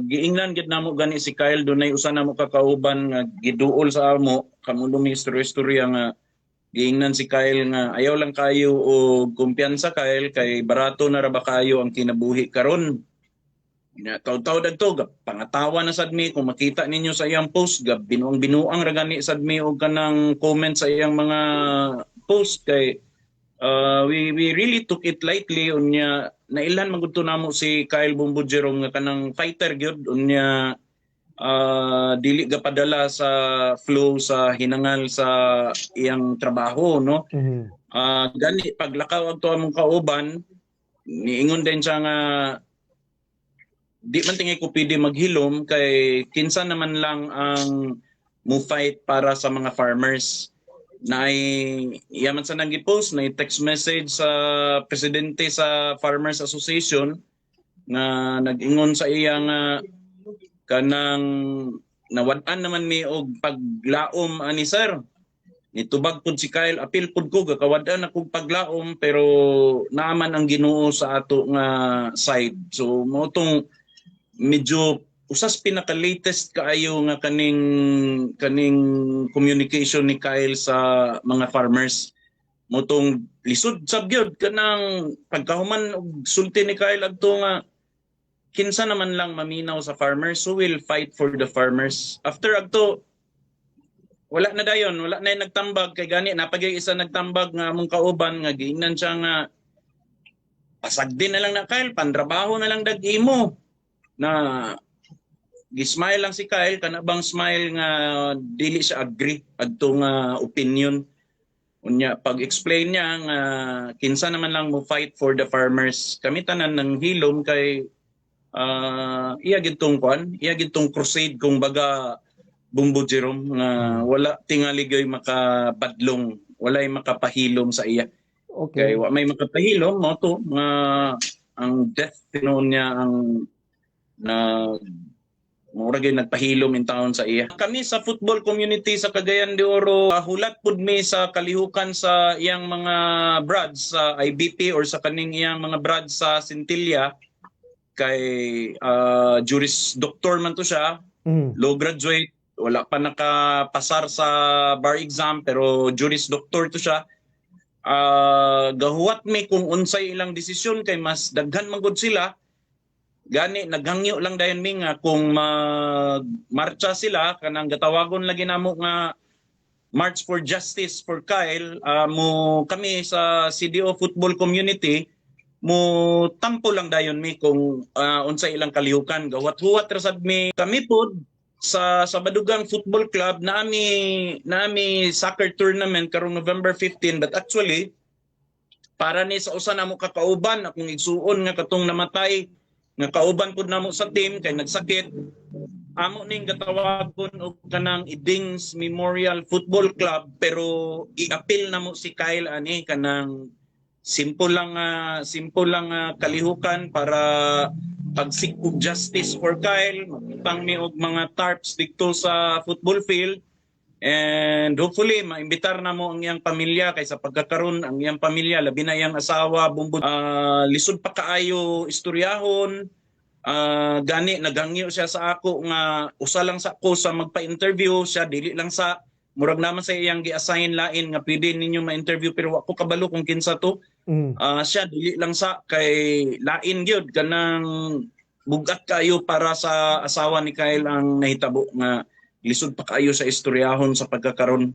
giingnan gid namo gani si Kyle dunay usa namo kakauban nga giduol sa amo kamo dumi istorya nga giingnan si Kyle nga ayaw lang kayo o kumpiyansa Kyle kay barato na ra ba kayo ang kinabuhi karon? Taw-taw dagto pangatawa na sad mi kung makita ninyo sa iyang post gab binuang binuang ra gani sad mi og kanang comment sa iyang mga post kay uh, we we really took it lightly unya nailan magudto namo si Kyle Bumbudjero nga kanang fighter gyud unya uh, dili gapadala sa flow sa hinangal sa iyang trabaho no Mhm. Ah, gani paglakaw ato among kauban niingon din siya nga di man tingay ko pwede maghilom kay kinsa naman lang ang mo fight para sa mga farmers na yaman sa nang post na text message sa presidente sa Farmers Association nga nag-ingon sa iya nga kanang nawad-an naman mi og paglaom ani sir. Nitubag pud si Kyle apil pud ko gakawad-an akong paglaom pero naaman ang Ginoo sa ato nga side. So mo tong medyo usas pinaka latest kaayo nga kaning kaning communication ni Kyle sa mga farmers. Mo tong lisod sab gyud kanang pagkahuman og sulti ni Kyle adto nga kinsa naman lang maminaw sa farmers who will fight for the farmers. After adto wala na dayon wala na nagtambag. Kay gani napagay isa nagtambag nga among kauban nga giingnan siya nga pasag din na lang na Kyle pandrabaho na lang dag imo. Na gismile lang si Kyle. Kana bang smile nga dili siya agree adto nga opinion. Unya pag explain niya nga kinsa naman lang mo fight for the farmers. Kami tanan ng hilom kay ah iya gitong kwan iya gitong crusade kung baga Bumbo Jerome nga wala tingali gay makabadlong walay makapahilom sa iya. Okay. kay wa may makapahilom mo to nga ang death tinuon niya ang na mura gyud nagpahilom in town sa iya. Kami sa football community sa Cagayan de Oro, uh, hulat pud mi sa kalihukan sa iyang mga brads sa IBP or sa kaning iyang mga brads sa Centilla kay uh, juris doctor man to siya, Mhm. low graduate, wala pa nakapasar sa bar exam pero juris doctor to siya. Ah, gahuwat mi kung unsay ilang desisyon kay mas daghan man gud sila. Gani naghangyo lang dayon mi nga kung magmarcha sila kanang gatawagon lagi namo nga March for Justice for Kyle ah, mo kami sa CDO football community mo tampo lang dayon mi kung ah, unsay ilang kalihukan gawat-huwat ra sad mi kami pod sa sa Badugang Football Club naami naami soccer tournament karong November 15 but actually para ni sa usa namo kakauban akong igsuon nga katong namatay nga kauban pud namo sa team kay nagsakit. Amo ning gatawagon og kanang Idings Memorial Football Club pero i-appeal namo si Kyle ani kanang simple lang nga simple lang nga kalihukan para pagsik og justice for Kyle magpang mi og mga tarps dito sa football field and hopefully maimbitar na mo ang iyang pamilya kay sa pagkakaroon ang iyang pamilya. Labi na iyang asawa bumbod ah, lisod pa kaayo istoryahon. Ah, gani nagangyo siya sa ako nga usa lang sa ako sa magpa-interview. Siya dili lang sa murag naman sa iyang gi-assign lain nga pwede ninyo ma-interview pero wa ko kabalo kung kinsa to. Mhm. Ah, siya dili lang sa kay lain gyud. Kanang bugat kayo para sa asawa ni Kyle ang nahitabo nga lisod pa kayo sa istoryahon sa pagkakaron